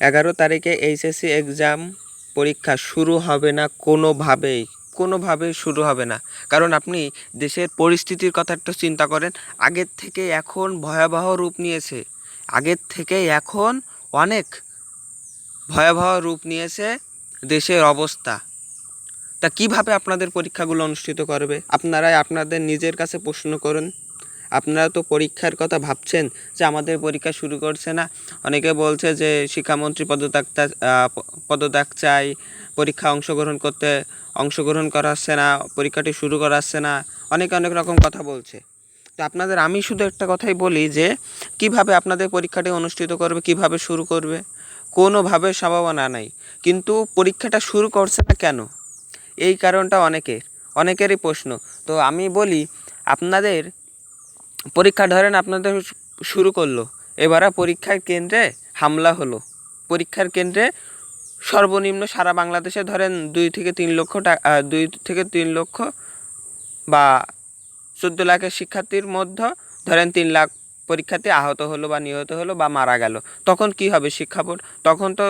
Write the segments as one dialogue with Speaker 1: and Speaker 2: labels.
Speaker 1: এগারো তারিখে HSC exam পরীক্ষা শুরু হবে না কোনোভাবেই কোনোভাবেই শুরু হবে না। কারণ আপনি দেশের পরিস্থিতির কথা একটু চিন্তা করেন, আগের থেকে এখন ভয়াবহ রূপ নিয়েছে। আগের থেকে এখন অনেক ভয়াবহ রূপ নিয়েছে দেশের অবস্থা। তা কীভাবে আপনাদের পরীক্ষাগুলো অনুষ্ঠিত করবে? আপনারাই আপনাদের নিজের কাছে প্রশ্ন করুন। আপনারা তো পরীক্ষার কথা ভাবছেন যে আমাদের পরীক্ষা শুরু করছে না। অনেকে বলছে যে শিক্ষামন্ত্রী পদত্যাগ তা- আহ, প- পদত্যাগ চাই পরীক্ষা অংশগ্রহণ করতে অংশগ্রহণ করাচ্ছে না পরীক্ষাটি শুরু করাচ্ছে না। অনেক অনেক রকম কথা বলছে। তো আপনাদের আমি শুধু একটা কথাই বলি যে কীভাবে আপনাদের পরীক্ষাটি অনুষ্ঠিত করবে কীভাবে শুরু করবে কোনোভাবে সম্ভাবনা নাই। কিন্তু পরীক্ষাটা শুরু করছে না কেন? এই কারণটা অনেকের অনেকেরই প্রশ্ন। তো আমি বলি আপনাদের পরীক্ষা ধরেন আপনাদের শুরু করল, এবারে পরীক্ষার কেন্দ্রে হামলা হলো। পরীক্ষার কেন্দ্রে সর্বনিম্ন সারা বাংলাদেশে ধরেন দুই থেকে তিন লক্ষ টাকা দুই থেকে তিন লক্ষ বা চোদ্দ লাখের শিক্ষার্থীর মধ্যে ধরেন তিন লাখ পরীক্ষার্থী আহত হলো বা নিহত হলো বা মারা গেল, তখন কি হবে শিক্ষা বোর্ড? তখন তো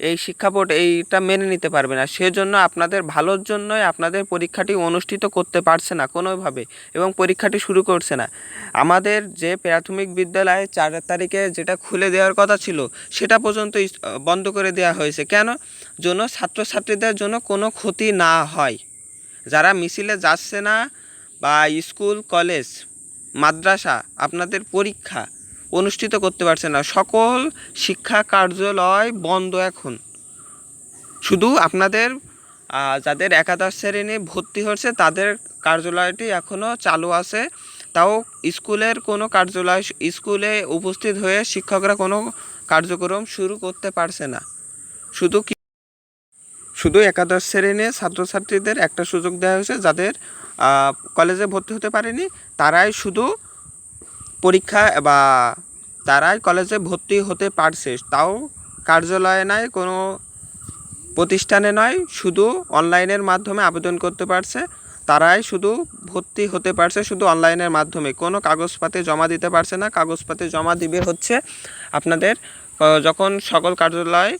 Speaker 1: এই শিক্ষা বোর্ড এইটা মেনে নিতে পারবে না। সেজন্য আপনাদের ভালোর জন্যই আপনাদের পরীক্ষাটি অনুষ্ঠিত করতে পারছে না কোনোভাবে এবং পরীক্ষাটি শুরু করছে না। আমাদের যে প্রাথমিক বিদ্যালয়ে চার তারিখে যেটা খুলে দেওয়ার কথা ছিল, সেটা পর্যন্ত বন্ধ করে দেওয়া হয়েছে। কেন? জন্য ছাত্রছাত্রীদের জন্য কোনো ক্ষতি না হয়। যারা মিছিলে যাচ্ছে না বা স্কুল, কলেজ মাদ্রাসা আপনাদের পরীক্ষা অনুষ্ঠিত করতে পারছে না। সকল শিক্ষা কার্যালয় বন্ধ এখন। শুধু আপনাদের যাদের একাদশ শ্রেণি ভর্তি হচ্ছে, তাদের কার্যালয়টি এখনও চালু আছে। তাও স্কুলের কোনো কার্যালয়, স্কুলে উপস্থিত হয়ে শিক্ষকরা কোনো কার্যক্রম শুরু করতে পারছে না। শুধু শুধু একাদশ শ্রেণির ছাত্রছাত্রীদের একটা সুযোগ দেওয়া হয়েছে, যাদের কলেজে ভর্তি হতে পারেনি। তারাই শুধু পরীক্ষা বা তারাই কলেজে ভর্তি হতে পারছে। তাও কার্যালয়ে নয়, কোনো প্রতিষ্ঠানে নয়, শুধু অনলাইনের মাধ্যমে আবেদন করতে পারছে। তারাই শুধু ভর্তি হতে পারছে, শুধু অনলাইনের মাধ্যমে। কোনো কাগজপাতি জমা দিতে পারছে না। কাগজপাতি জমা দিবে হচ্ছে আপনাদের যখন সকল কার্যালয়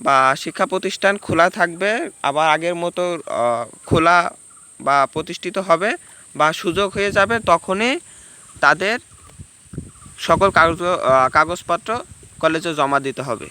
Speaker 1: বা শিক্ষা প্রতিষ্ঠান খোলা থাকবে, আবার আগের মতো খোলা বা প্রতিষ্ঠিত হবে বা সুযোগ হয়ে যাবে তখনই তাদের সকল কাগজ কাগজপত্র কলেজে জমা দিতে হবে।